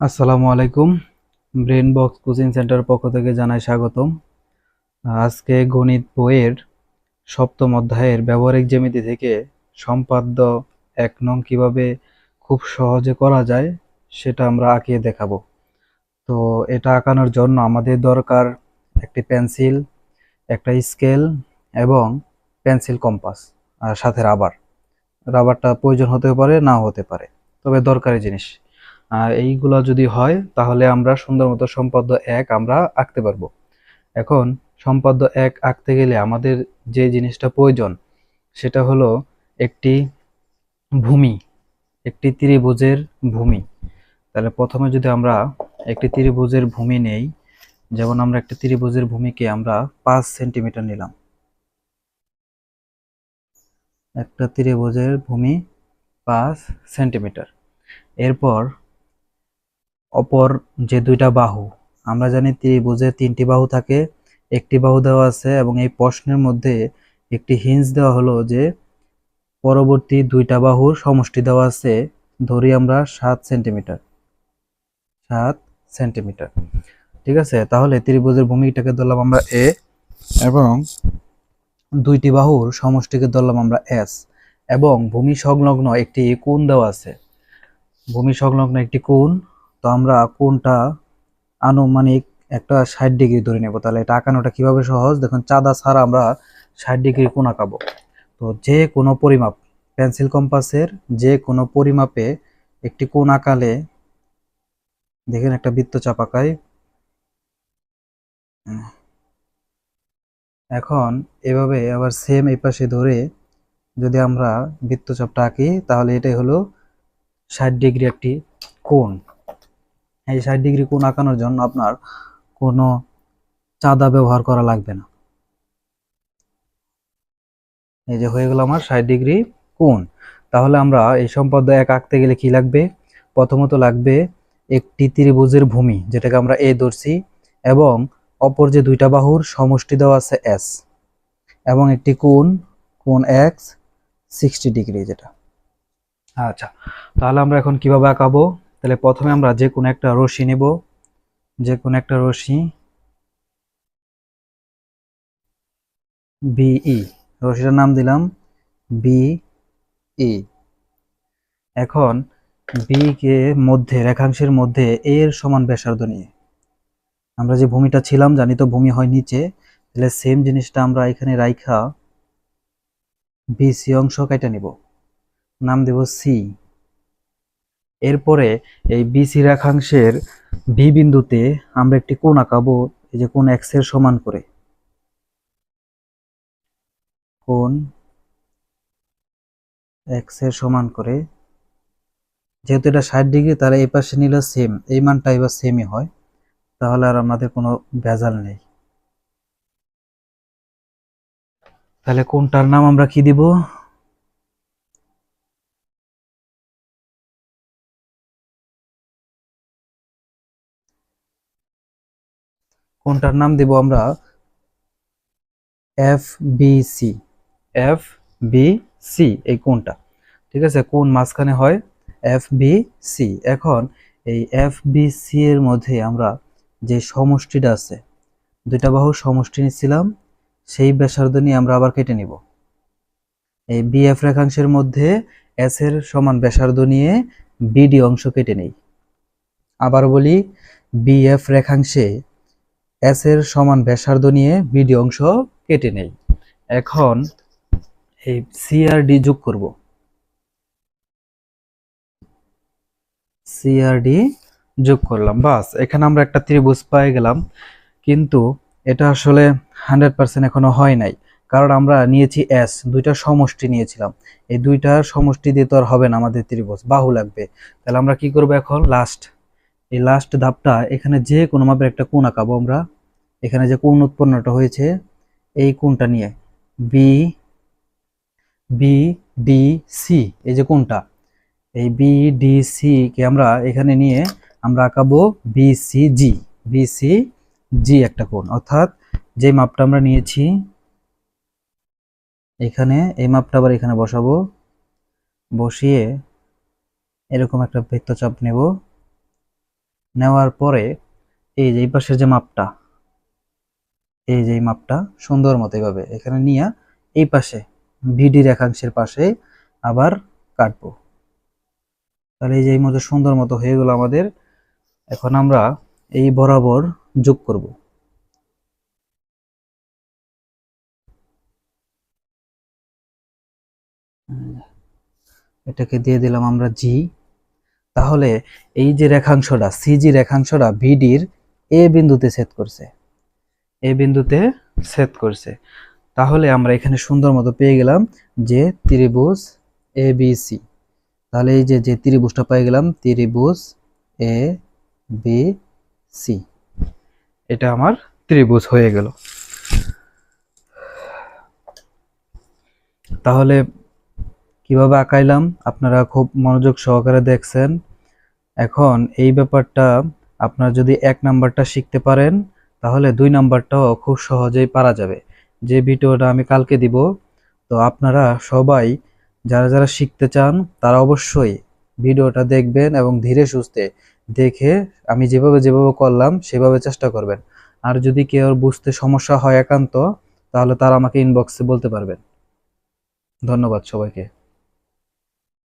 আসসালামু আলাইকুম। Brain box coaching centre পক্ষ থেকে জানাই স্বাগতম। আজকে গণিত বইয়ের সপ্তম অধ্যায়ের ব্যবহারিক জ্যামিতি থেকে সম্পাদ্য এক নং কীভাবে খুব সহজে করা যায় সেটা আমরা আঁকিয়ে দেখাবো। তো এটা আঁকানোর জন্য আমাদের দরকার একটি পেন্সিল, একটা স্কেল এবং পেন্সিল কম্পাস আর সাথে রাবার। রাবারটা প্রয়োজন হতে পারে, না হতে পারে। তবে দরকারি জিনিস। এইগুলো যদি হয়, তাহলে আমরা সুন্দর মতো সম্পাদ্য এক আমরা আঁকতে পারব। এখন, সম্পাদ্য এক আঁকতে গেলে আমাদের যে জিনিসটা প্রয়োজন, সেটা হলো একটি ভূমি, একটি ত্রিভুজের ভূমি। তাহলে প্রথমে যদি আমরা একটি ত্রিভুজের ভূমি নেই, যেমন আমরা একটি ত্রিভুজের ভূমিকে আমরা পাঁচ সেন্টিমিটার নিলাম। একটা ত্রিভুজের ভূমি পাঁচ সেন্টিমিটার। এরপর অপর যে দুইটা বাহু, আমরা জানি ত্রিভুজের তিনটি বাহু থাকে, একটি বাহু দেওয়া আছে এবং এই প্রশ্নের মধ্যে একটি হিঞ্জ দেওয়া হলো যে পরবর্তী দুইটা বাহুর সমষ্টি দেওয়া আছে, ধরি আমরা সাত সেন্টিমিটার সাত সেন্টিমিটার ঠিক আছে? তাহলে ত্রিভুজের ভূমিটাকে ধরলাম আমরা এ এবং দুইটি বাহুর সমষ্টিকে ধরলাম আমরা এস এবং ভূমি সংলগ্ন একটি কোণ দেওয়া আছে। ভূমি সংলগ্ন একটি কোণ তো আমরা কোনটা আনুমানিক একটা ষাট ডিগ্রি ধরে নেব। তাহলে এটা আঁকানোটা কীভাবে সহজ? দেখুন, চাঁদা ছাড়া আমরা ষাট ডিগ্রি কোন আঁকাবো। তো যে কোনো পরিমাপ, পেন্সিল কম্পাসের যে কোনো পরিমাপে একটি কোন আঁকালে, দেখেন একটা বৃত্তচাপ আঁকাই এখন এভাবে আবার সেম এই পাশে ধরে যদি আমরা বৃত্তচাপটা আঁকি, তাহলে এটাই হলো ষাট ডিগ্রি একটি কোণ। এই ষাট ডিগ্রি কোণ আঁকানোর জন্য আপনার কোনো চাঁদা ব্যবহার করা লাগবে না। এই যে হয়ে গেল আমার ষাট ডিগ্রি কোণ। তাহলে আমরা এই সম্পদ এক আঁকতে গেলে কি লাগবে? প্রথমত লাগবে একটি ত্রিভুজের ভূমি, যেটাকে আমরা এ ধরছি, এবং অপর যে দুইটা বাহুর সমষ্টি দেওয়া আছে এস, এবং একটি কোণ কোণ এক্স, সিক্সটি ডিগ্রি যেটা। আচ্ছা তাহলে আমরা এখন কীভাবে আঁকাবো? তাহলে প্রথমে আমরা যে কোনো একটা রশি নেব, যে কোনো একটা রশি বিই রশিটার নাম দিলাম বিই এখন বি কে মধ্যে, রেখাংশের মধ্যে এর সমান ব্যাসার্ধ নিয়ে। আমরা যে ভূমিটা ছিলাম, জানি তো ভূমি হয় নিচে, তাহলে সেম জিনিসটা আমরা এখানে রাইখা বিসি অংশ কেটে নিব। নাম দেব সি। এরপরে এই বিসি রেখাংশের বি বিন্দুতে আমরা একটি কোণ আঁকাবো, এই যে কোণ এক্সের সমান করে। কোণ এক্সের সমান করে। যেহেতু এটা ষাট ডিগ্রি, তাহলে এই পাশে নিলে সেম এই মানটা এবার সেমই হয়। তাহলে আর আমাদের কোনো ভেজাল নেই। তাহলে কোনটার নাম আমরা কি দিব? কোনটার নাম দেব আমরা F B C F B C এই কোনটা? ঠিক আছে, কোন মাঝখানে হয়? এফ বি সি এখন এই এফ বি সি এর মধ্যে আমরা যে সমষ্টিটা আছে, দুইটা বাহু সমষ্টি নিচ্ছিলাম, সেই ব্যাসার্ধ নিয়ে আমরা আবার কেটে নিব। এই বি এফ রেখাংশের মধ্যে এস এর সমান ব্যাসার্ধ নিয়ে বিডি অংশ কেটে নেই। আবার বলি বি এফ রেখাংশে এস এর সমান ব্যাসার্ধ নিয়ে বিডি অংশ কেটে নেই। এখন এই সি আর ডি যোগ করব। সি আর ডি যোগ করলাম। বাস, এখানে আমরা একটা ত্রিভুজ পেয়ে গেলাম, কিন্তু এটা আসলে হান্ড্রেড পার্সেন্ট এখনও হয় নাই, কারণ আমরা নিয়েছি এস দুইটা সমষ্টি নিয়েছিলাম। এই দুইটার সমষ্টি দিয়ে তো আর হবে না আমাদের ত্রিভুজ, বাহু লাগবে। তাহলে আমরা কি করব এখন? লাস্ট এই লাস্ট ধাপটা এখানে যে কোনো মাপের একটা কোণ আঁকাবো আমরা। এখানে যে কোন উৎপন্নটা হয়েছে, এই কোনটা নিয়ে বি বি ডি সি এই যে কোনটা এই বি ডি সি কে আমরা এখানে নিয়ে আমরা আঁকাবো B C G B C G একটা কোণ। অর্থাৎ যে মাপটা আমরা নিয়েছি, এখানে এই মাপটা আবার এখানে বসাবো, বসিয়ে এরকম একটা বৃত্তচাপ নেব। নেওয়ার পরে এই যে এই পাশের যে মাপটা এই যে মাপটা সুন্দর মতো এইভাবে। এখানে নিয়ে এই পাশে, ভিডি রেখাংশের পাশে আবার কাটবো। তাহলে এই যে এই মতো সুন্দর মতো হয়ে গেল আমাদের। এখন আমরা এই বরাবর যোগ করব। এটাকে দিয়ে দিলাম আমরা জি। তাহলে এই যে রেখাংশটা সিজি রেখাংশটা ভিডির এ বিন্দুতে ছেদ করছে। এ বিন্দুতে ছেদ করছে। তাহলে আমরা এখানে সুন্দর মতো পেয়ে গেলাম যে ত্রিভুজ এ, বি, সি। তাহলে এই যে যে ত্রিভুজটা পেয়ে গেলাম, ত্রিভুজ এ, বি, সি। এটা আমার ত্রিভুজ হয়ে গেল। তাহলে কীভাবে আঁকাইলাম? আপনারা খুব মনোযোগ সহকারে দেখছেন। এখন এই ব্যাপারটা আপনারা যদি এক নাম্বারটা শিখতে পারেন তাহলে দুই নাম্বারটাও খুব সহজেই পারা যাবে। যে ভিডিওটা আমি কালকে দিব, তো আপনারা সবাই যারা যারা শিখতে চান, তারা অবশ্যই ভিডিওটা দেখবেন এবং ধীরে সুস্থে দেখে আমি যেভাবে যেভাবে করলাম, সেভাবে চেষ্টা করবেন। আর যদি কেউ বুঝতে সমস্যা হয় একান্ত, তাহলে তারা আমাকে ইনবক্সে বলতে পারবেন। ধন্যবাদ সবাইকে।